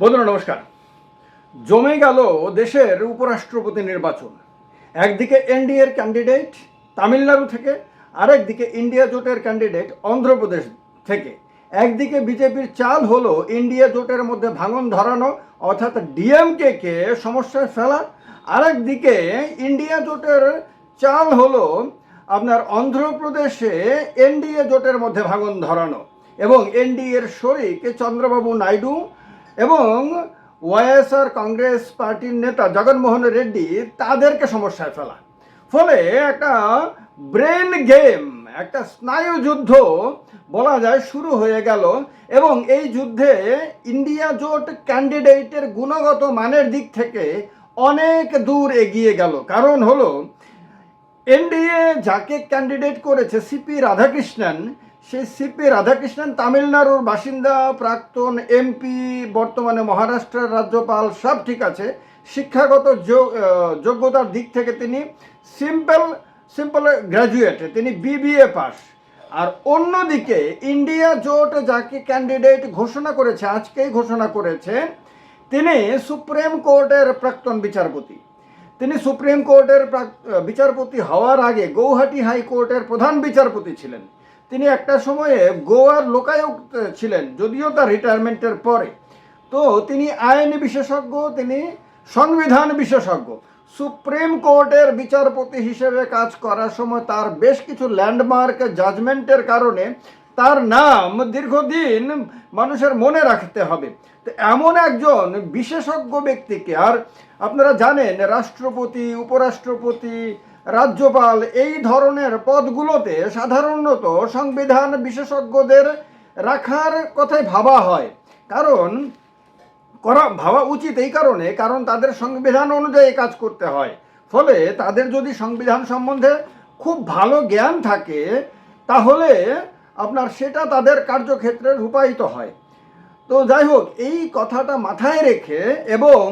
বন্ধুরা, নমস্কার। জমে গেল দেশের উপরাষ্ট্রপতি নির্বাচন। একদিকে এনডিএর ক্যান্ডিডেট তামিলনাড়ু থেকে, আরেকদিকে ইন্ডিয়া জোটের ক্যান্ডিডেট অন্ধ্রপ্রদেশ থেকে। একদিকে বিজেপির চাল হলো ইন্ডিয়া জোটের মধ্যে ভাঙন ধরানো, অর্থাৎ ডিএমকে কে সমস্যায় ফেলা। আরেকদিকে ইন্ডিয়া জোটের চাল হলো আপনার অন্ধ্রপ্রদেশে এনডিএ জোটের মধ্যে ভাঙন ধরানো। এবং এনডিএর শরিক চন্দ্রবাবু নাইডু এবং ওয়াইএসআর কংগ্রেস পার্টির নেতা জগনমোহন রেড্ডি তাদেরকে সমস্যায় ফেলা। ফলে একটা ব্রেন গেম, একটা স্নায়ু যুদ্ধ বলা যায় শুরু হয়ে গেল এবং এই যুদ্ধে ইন্ডিয়া জোট ক্যান্ডিডেটের গুণগত মানের দিক থেকে অনেক দূর এগিয়ে গেল। কারণ হলো, এনডিএ যাকে ক্যান্ডিডেট করেছে সিপি রাধাকৃষ্ণন সেই সিপি রাধাকৃষ্ণন তামিলনাড়ুর বাসিন্দা, প্রাক্তন এমপি, বর্তমানে মহারাষ্ট্রের রাজ্যপাল, সব ঠিক আছে। শিক্ষাগত যোগ- যোগ্যতার দিক থেকে তিনি সিম্পল সিম্পল গ্র্যাজুয়েট তিনি বিবিএ পাস। আর অন্যদিকে ইন্ডিয়া জোট যাকে ক্যান্ডিডেট ঘোষণা করেছে, আজকেই ঘোষণা করেছে, তিনি সুপ্রিম কোর্টের প্রাক্তন বিচারপতি। তিনি সুপ্রিম কোর্টের বিচারপতি হওয়ার আগে গৌহাটি হাইকোর্টের প্রধান বিচারপতি ছিলেন। তিনি একটা সময়ে গোয়ার লোকায়ুক্ত ছিলেন, যদিও তার রিটায়ারমেন্টের পরে। তো তিনি আইন বিশেষজ্ঞ, তিনি সংবিধান বিশেষজ্ঞ। সুপ্রিম কোর্টের বিচারপতি হিসেবে কাজ করার সময় তার বেশ কিছু ল্যান্ডমার্ক জাজমেন্টের কারণে তার নাম দীর্ঘদিন মানুষের মনে রাখতে হবে। তো এমন একজন বিশেষজ্ঞ ব্যক্তিকে, আর আপনারা জানেন, রাষ্ট্রপতি, উপরাষ্ট্রপতি রাজ্যপাল এই ধরনের পদগুলোতে সাধারণত সংবিধান বিশেষজ্ঞদের রাখার কথাই ভাবা হয়। কারণ, করা, ভাবা উচিত এই কারণে, কারণ তাদের সংবিধান অনুযায়ী কাজ করতে হয়। ফলে তাদের যদি সংবিধান সম্বন্ধে খুব ভালো জ্ঞান থাকে, তাহলে আপনার সেটা তাদের কার্যক্ষেত্রে রূপায়িত হয়। তো যাই হোক, এই কথাটা মাথায় রেখে এবং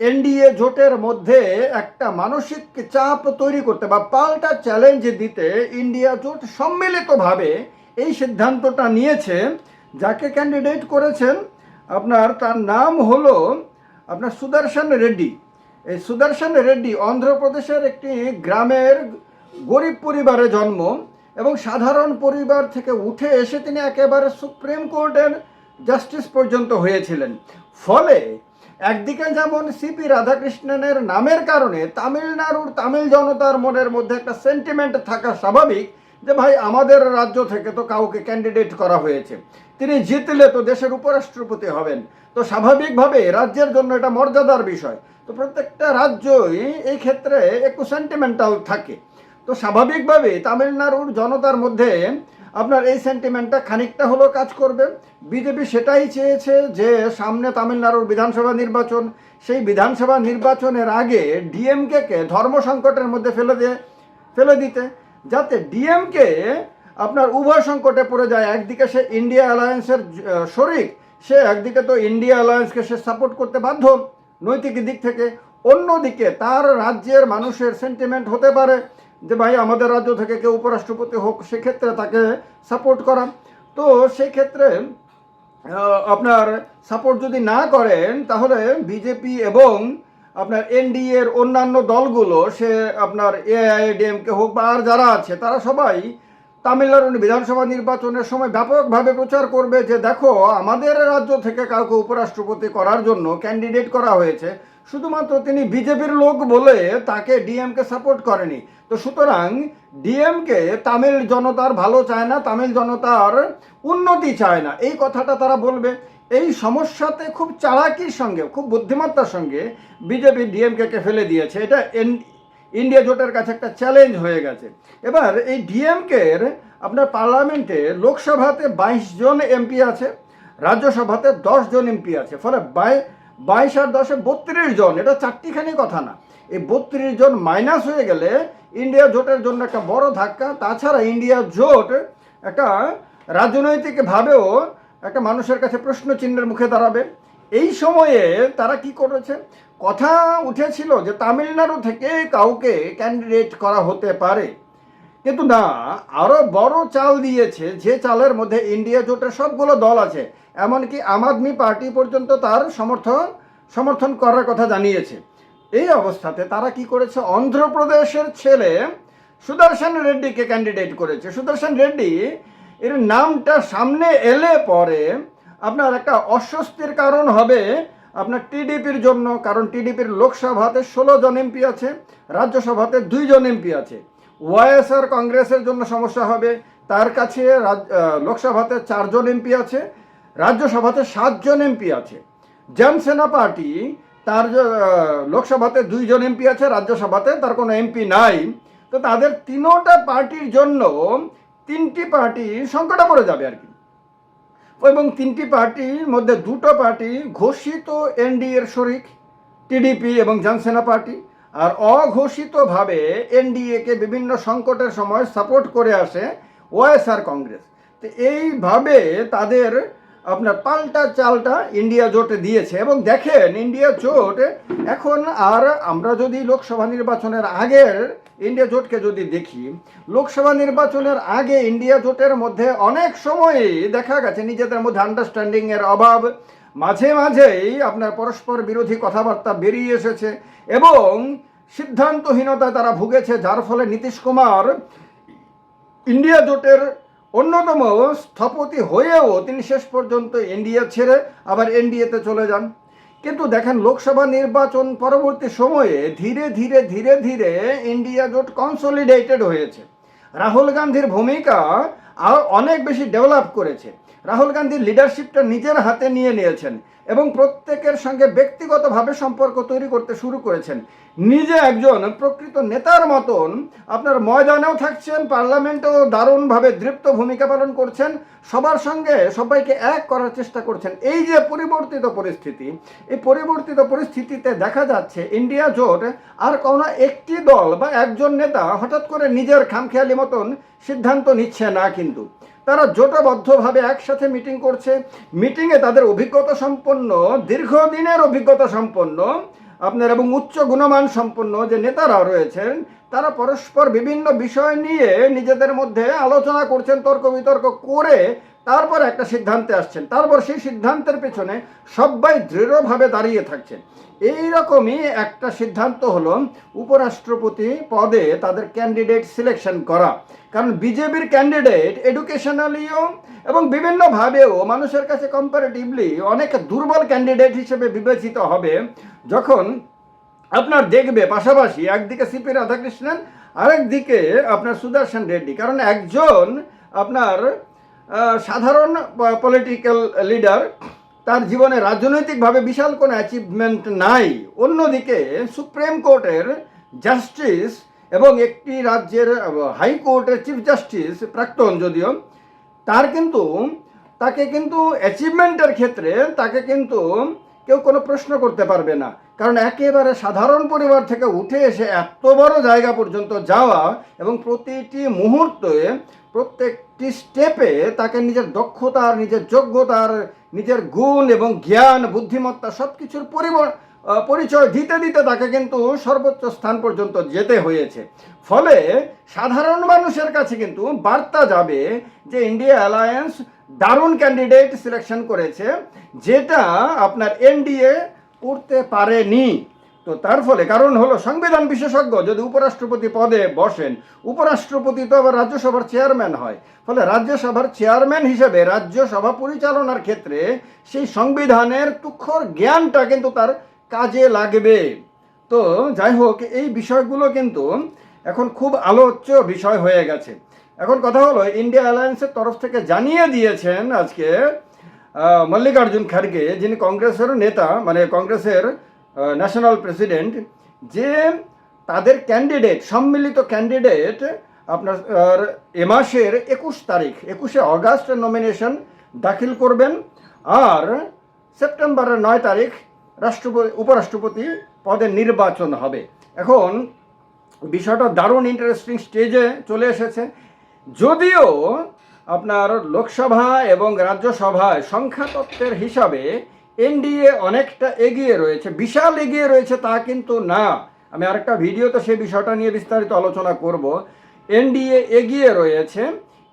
এনডিএ জোটের মধ্যে একটা মানসিক চাপ তৈরি করতে বা পাল্টা চ্যালেঞ্জ দিতে ইন্ডিয়া জোট সম্মিলিতভাবে এই সিদ্ধান্তটা নিয়েছে, যাকে ক্যান্ডিডেট করেছেন আপনার, তার নাম হলো আপনার সুদর্শন রেড্ডি। এই সুদর্শন রেড্ডি অন্ধ্রপ্রদেশের একটি গ্রামের গরিব পরিবারে জন্ম এবং সাধারণ পরিবার থেকে উঠে এসে তিনি একেবারে সুপ্রিম কোর্টের জাস্টিস পর্যন্ত হয়েছিলেন। ফলে একদিকে যেমন সিপি রাধাকৃষ্ণনের নামের কারণে তামিলনাড়ুর তামিল জনতার মনের মধ্যে একটা সেন্টিমেন্ট থাকা স্বাভাবিক যে ভাই আমাদের রাজ্য থেকে তো কাউকে ক্যান্ডিডেট করা হয়েছে। তিনি জিতলে তো দেশের উপরাষ্ট্রপতি হবেন। তো স্বাভাবিকভাবে রাজ্যের জন্য এটা মর্যাদার বিষয়। তো প্রত্যেকটা রাজ্যই এই ক্ষেত্রে একটু সেন্টিমেন্টাল থাকে। তো স্বাভাবিকভাবে তামিলনাড়ুর জনতার মধ্যে আপনার এই সেন্টিমেন্টটা খানিকটা হলেও কাজ করবে। বিজেপি সেটাই চেয়েছে যে সামনে তামিলনাড়ুর বিধানসভা নির্বাচন, সেই বিধানসভা নির্বাচনের আগে ডিএমকে কে ধর্ম সংকটের মধ্যে ফেলে দিয়ে, ফেলে দিতে, যাতে ডিএমকে আপনার উভয় সংকটে পড়ে যায়। একদিকে সে ইন্ডিয়া অ্যালায়েন্সের শরিক, সে একদিকে তো ইন্ডিয়া অ্যালায়েন্সকে সে সাপোর্ট করতে বাধ্য নৈতিক দিক থেকে। অন্যদিকে তার রাজ্যের মানুষের সেন্টিমেন্ট হতে পারে। যে ভাই, আমাদের রাজ্য থেকে কেউ উপরাষ্ট্রপতি হোক, সেক্ষেত্রে তাকে সাপোর্ট করা। তো সেক্ষেত্রে আপনার সাপোর্ট যদি না করেন, তাহলে বিজেপি এবং আপনার এনডিএর অন্যান্য দলগুলো, সে আপনার এআইএডিএমকে হোক বা আর যারা আছে, তারা সবাই তামিলনাড়ু বিধানসভা নির্বাচনের সময় ব্যাপকভাবে প্রচার করবে যে, দেখো, আমাদের রাজ্য থেকে কাউকে উপরাষ্ট্রপতি করার জন্য ক্যান্ডিডেট করা হয়েছে। শুধুমাত্র তিনি বিজেপির লোক বলে তাকে ডিএমকে সাপোর্ট করেনি। তো সুতরাং ডিএমকে তামিল জনতার ভালো চায় না, তামিল জনতার উন্নতি চায় না। এই কথাটা তারা বলবে। এই সমস্যাতে খুব চালাকির সঙ্গে, খুব বুদ্ধিমত্তার সঙ্গে বিজেপি ডিএমকে ফেলে দিয়েছে। এটা ইন্ডিয়া জোটের কাছে একটা চ্যালেঞ্জ হয়ে গেছে। এবার এই ডিএমকের আপনার পার্লামেন্টে লোকসভাতে বাইশ জন এমপি আছে, রাজ্যসভাতে দশ জন এমপি আছে, ফলে বাই, বাইশ আর দশে বত্রিশ জন, এটা চারটিখানি কথা না। এই বত্রিশ জন মাইনাস হয়ে গেলে ইন্ডিয়া জোটের জন্য একটা বড় ধাক্কা। তাছাড়া ইন্ডিয়া জোট একটা রাজনৈতিকভাবেও একটা মানুষের কাছে প্রশ্ন চিহ্নের মুখে দাঁড়াবে। এই সময়ে তারা কি করেছে কথা উঠেছিল যে তামিলনাড়ু থেকে কাউকে ক্যান্ডিডেট করা হতে পারে। কিন্তু না আরও বড় চাল দিয়েছে যে চালের মধ্যে ইন্ডিয়া জোটের সবগুলো দল আছে। এমনকি আম আদমি পার্টি পর্যন্ত তার সমর্থন সমর্থন করার কথা জানিয়েছে। এই অবস্থাতে তারা কি করেছে? অন্ধ্রপ্রদেশের ছেলে সুদর্শন রেড্ডিকে ক্যান্ডিডেট করেছে। সুদর্শন রেড্ডি, এর নামটা সামনে এলে পরে আপনার একটা অস্বস্তির কারণ হবে আপনার টিডিপির জন্য, কারণ টিডিপির লোকসভাতে ষোলো জন এমপি আছে, রাজ্যসভাতে দুইজন এমপি আছে। ওয়াইএসআর কংগ্রেসের জন্য সমস্যা হবে, তার কাছে লোকসভাতে চারজন এমপি আছে, রাজ্যসভাতে সাতজন এমপি আছে। জনসেনা পার্টি, তার লোকসভাতে দুইজন এমপি আছে, রাজ্যসভাতে তার কোনো এমপি নাই। তো তাদের তিনোটা পার্টির জন্য তিনটি পার্টি সংকটে পড়ে যাবে আর কি। এবং তিনটি পার্টির মধ্যে দুটো পার্টি ঘোষিত এনডিএর শরিক, টিডিপি এবং জনসেনা পার্টি, আর অঘোষিতভাবে এনডিএকে বিভিন্ন সংকটের সময় সাপোর্ট করে আসে ওয়াইএসআর কংগ্রেস। তো এইভাবে তাদের আপনার পাল্টা চালটা ইন্ডিয়া জোট দিয়েছে এবং দেখেন, ইন্ডিয়া জোট এখন আর আমরা যদি লোকসভা নির্বাচনের আগের ইন্ডিয়া জোটকে যদি দেখি, লোকসভা নির্বাচনের আগে ইন্ডিয়া জোটের মধ্যে অনেক সময়ই দেখা গেছে নিজেদের মধ্যে আন্ডারস্ট্যান্ডিংয়ের অভাব। মাঝে মাঝেই আপনার পরস্পর বিরোধী কথাবার্তা বেরিয়ে এসেছে এবং সিদ্ধান্তহীনতায় তারা ভুগেছে, যার ফলে নীতিশ কুমার ইন্ডিয়া জোটের অন্যতম স্থপতি হয়েও তিনি শেষ পর্যন্ত ইন্ডিয়া ছেড়ে আবার এনডিএতে চলে যান। কিন্তু দেখেন লোকসভা নির্বাচন পরবর্তী সময়ে ধীরে ধীরে ধীরে ধীরে ইন্ডিয়া জোট কনসলিডেটেড হয়েছে। রাহুল গান্ধীর ভূমিকা অনেক বেশি ডেভেলপ করেছে। রাহুল গান্ধী লিডারশিপটা নিজের হাতে নিয়ে নিয়েছেন এবং প্রত্যেকের সঙ্গে ব্যক্তিগতভাবে সম্পর্ক তৈরি করতে শুরু করেছেন। নিজে একজন প্রকৃত নেতার মতন আপনার ময়দানেও থাকছেন, পার্লামেন্টেও দারুণভাবে দৃপ্ত ভূমিকা পালন করছেন, সবার সঙ্গে সবাইকে এক করার চেষ্টা করছেন। এই যে পরিবর্তিত পরিস্থিতি, এই পরিবর্তিত পরিস্থিতিতে দেখা যাচ্ছে ইন্ডিয়া জোট আর কোনো একটি দল বা একজন নেতা হঠাৎ করে নিজের খামখেয়ালি মতন সিদ্ধান্ত নিচ্ছে না কিন্তু। তারা জোটবদ্ধভাবে একসাথে মিটিং করছে। মিটিংয়ে তাদের অভিজ্ঞতা সম্পন্ন, দীর্ঘদিনের অভিজ্ঞতা সম্পন্ন, আপনার এবং উচ্চ গুণমান সম্পন্ন যে নেতারা রয়েছেন, তারা পরস্পর বিভিন্ন বিষয় নিয়ে নিজেদের মধ্যে আলোচনা করছেন, তর্ক বিতর্ক করে তারপর একটা সিদ্ধান্তে আসছেন। তারপর সেই সিদ্ধান্তের পেছনে সবাই দৃঢ়ভাবে দাঁড়িয়ে থাকছেন। এই রকমই একটা সিদ্ধান্ত হলো উপরাষ্ট্রপতি পদে তাদের ক্যান্ডিডেট সিলেকশন করা। কারণ বিজেপির ক্যান্ডিডেট এডুকেশনালিও এবং বিভিন্নভাবেও মানুষের কাছে কম্পারেটিভলি অনেক দুর্বল ক্যান্ডিডেট হিসেবে বিবেচিত হবে। যখন আপনার দেখবে পাশাপাশি একদিকে সিপি রাধাকৃষ্ণন আরেকদিকে আপনার সুদর্শন রেড্ডি। কারণ একজন আপনার সাধারণ পলিটিক্যাল লিডার তার জীবনে রাজনৈতিকভাবে বিশাল কোনো অ্যাচিভমেন্ট নাই। অন্যদিকে সুপ্রিম কোর্টের জাস্টিস এবং একটি রাজ্যের হাইকোর্টের চিফ জাস্টিস প্রাক্তন যদিও, তার কিন্তু, তাকে কিন্তু অ্যাচিভমেন্টের ক্ষেত্রে তাকে কিন্তু কেউ কোনো প্রশ্ন করতে পারবে না। কারণ একেবারে সাধারণ পরিবার থেকে উঠে এসে এত বড় জায়গা পর্যন্ত যাওয়া এবং প্রতিটি মুহূর্তে প্রত্যেকটি স্টেপে তাকে নিজের দক্ষতার নিজের যোগ্যতার নিজের গুণ এবং জ্ঞান, বুদ্ধিমত্তা সব কিছুর পরিচয় দিতে দিতে তাকে কিন্তু সর্বোচ্চ স্থান পর্যন্ত যেতে হয়েছে। ফলে সাধারণ মানুষের কাছে কিন্তু বার্তা যাবে যে ইন্ডিয়া অ্যালায়েন্স দারুণ ক্যান্ডিডেট সিলেকশন করেছে, যেটা আপনার এনডিএ করতে পারেনি। তো তার ফলে কারণ হলো সংবিধান বিশেষজ্ঞ যদি উপরাষ্ট্রপতি পদে বসেন, উপরাষ্ট্রপতি তো আবার রাজ্যসভার চেয়ারম্যান হয়। ফলে রাজ্যসভার চেয়ারম্যান হিসেবে রাজ্যসভা পরিচালনার ক্ষেত্রে সেই সংবিধানের তুক্ষর জ্ঞানটা কিন্তু তার কাজে লাগবে। তো যাই হোক, এই বিষয়গুলো কিন্তু এখন খুব আলোচ্য বিষয় হয়ে গেছে। এখন কথা হলো, ইন্ডিয়া অ্যালায়েন্সের তরফ থেকে জানিয়ে দিয়েছেন আজকে মল্লিকার্জুন খার্গে, যিনি কংগ্রেসের নেতা মানে কংগ্রেসের ন্যাশনাল প্রেসিডেন্ট যে তাদের ক্যান্ডিডেট সম্মিলিত ক্যান্ডিডেট আপনার এ মাসের একুশ তারিখ, একুশে অগাস্ট নমিনেশন দাখিল করবেন। আর সেপ্টেম্বরের নয় তারিখ রাষ্ট্রপতি, উপরাষ্ট্রপতি পদে নির্বাচন হবে। এখন বিষয়টা দারুণ ইন্টারেস্টিং স্টেজে চলে এসেছে। যদিও আপনার লোকসভা এবং রাজ্যসভায় সংখ্যাতত্ত্বের হিসাবে এনডিএ অনেকটা এগিয়ে রয়েছে, বিশাল এগিয়ে রয়েছে তা কিন্তু না। আমি আরেকটা ভিডিওতে সেই বিষয়টা নিয়ে বিস্তারিত আলোচনা করব। এনডিএ এগিয়ে রয়েছে,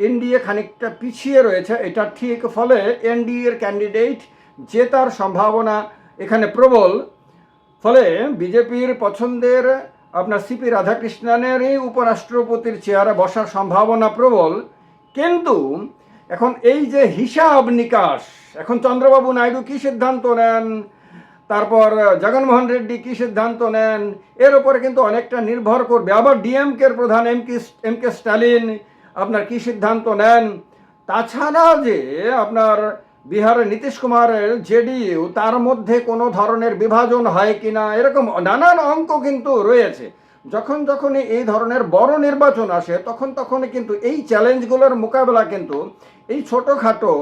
এনডিএ খানিকটা পিছিয়ে রয়েছে, এটা ঠিক, ফলে এনডিএর ক্যান্ডিডেট জেতার সম্ভাবনা এখানে প্রবল। ফলে বিজেপির পছন্দের আপনার সিপি রাধাকৃষ্ণনেরই উপরাষ্ট্রপতির চেয়ারে বসার সম্ভাবনা প্রবল। কিন্তু এখন এই যে হিসাব নিকাশ এখন চন্দ্রবাবু নাইডু কি সিদ্ধান্ত নেন? তারপর জগনমোহন রেড্ডি কি সিদ্ধান্ত নেন? এর উপরে কিন্তু অনেকটা নির্ভর করবে। আবার ডিএমকের প্রধান M K M K Stalin, আপনার কি সিদ্ধান্ত নেন? তাছাড়া যে আপনার বিহারের নীতিশ কুমারের জেডিইউ, তার মধ্যে কোনো ধরনের বিভাজন হয় কিনা, এরকম নানান অঙ্ক কিন্তু রয়েছে। যখন যখন এই ধরনের বড় নির্বাচন আসে, তখন তখনই কিন্তু এই চ্যালেঞ্জগুলোর মোকাবেলা কিন্তু এই ছোটোখাটো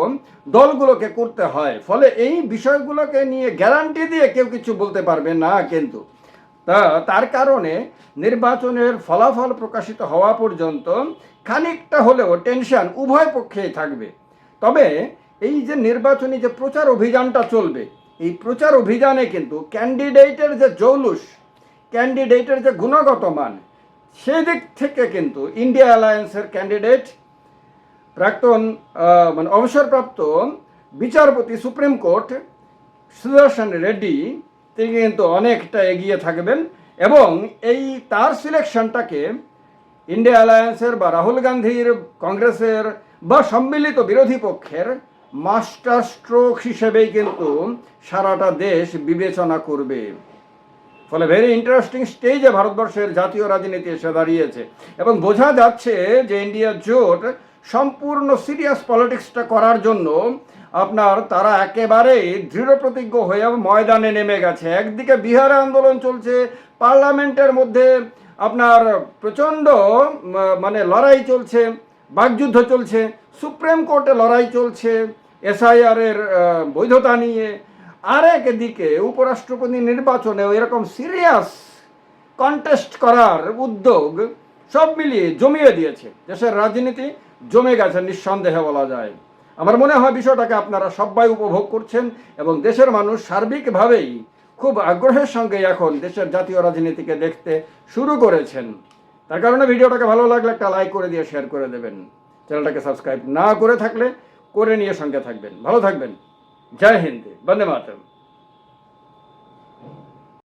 দলগুলোকে করতে হয়। ফলে এই বিষয়গুলোকে নিয়ে গ্যারান্টি দিয়ে কেউ কিছু বলতে পারবে না কিন্তু। তা, তার কারণে নির্বাচনের ফলাফল প্রকাশিত হওয়া পর্যন্ত খানিকটা হলেও টেনশন উভয় পক্ষেই থাকবে। তবে এই যে নির্বাচনী যে প্রচার অভিযানটা চলবে, এই প্রচার অভিযানে কিন্তু ক্যান্ডিডেটের যে জৌলুস ক্যান্ডিডেটের যে গুণগত মান সেদিক থেকে কিন্তু ইন্ডিয়া অ্যালায়েন্সের ক্যান্ডিডেট প্রাক্তন মানে অবসরপ্রাপ্ত বিচারপতি সুপ্রিম কোর্ট, সুদর্শন রেড্ডি, তিনি কিন্তু অনেকটা এগিয়ে থাকবেন এবং এই তার সিলেকশনটাকে ইন্ডিয়া অ্যালায়েন্সের বা রাহুল গান্ধীর কংগ্রেসের বা সম্মিলিত বিরোধী পক্ষের মাস্টার স্ট্রোক হিসেবেই কিন্তু সারাটা দেশ বিবেচনা করবে। ফলে ভেরি ইন্টারেস্টিং স্টেজে ভারতবর্ষের জাতীয় রাজনীতি এসে দাঁড়িয়েছে। এবং বোঝা যাচ্ছে যে ইন্ডিয়া জোট সম্পূর্ণ সিরিয়াস পলিটিক্সটা করার জন্য আপনার তারা একেবারেই দৃঢ় প্রতিজ্ঞ হয়ে ময়দানে নেমে গেছে। একদিকে বিহারে আন্দোলন চলছে পার্লামেন্টের মধ্যে আপনার প্রচণ্ড মানে লড়াই চলছে বাকযুদ্ধ চলছে সুপ্রিম কোর্টে লড়াই চলছে এসআইআর এর আহ, বৈধতা নিয়ে আরেক দিকে উপরাষ্ট্রপতি নির্বাচনেও এরকম সিরিয়াস কন্টেস্ট করার উদ্যোগ সব মিলিয়ে জমিয়ে দিয়েছে। দেশের রাজনীতি জমে গেছে নিঃসন্দেহে বলা যায়। আমার মনে হয় বিষয়টাকে আপনারা সবাই উপভোগ করছেন এবং দেশের মানুষ সার্বিকভাবেই খুব আগ্রহের সঙ্গে এখন দেশের জাতীয় রাজনীতিকে দেখতে শুরু করেছেন। তার কারণে ভিডিওটাকে ভালো লাগলে একটা লাইক করে দিয়ে শেয়ার করে দেবেন। চ্যানেলটাকে সাবস্ক্রাইব না করে থাকলে করে নিয়ে সঙ্গে থাকবেন। ভালো থাকবেন। जय हिंद वंदे मातरम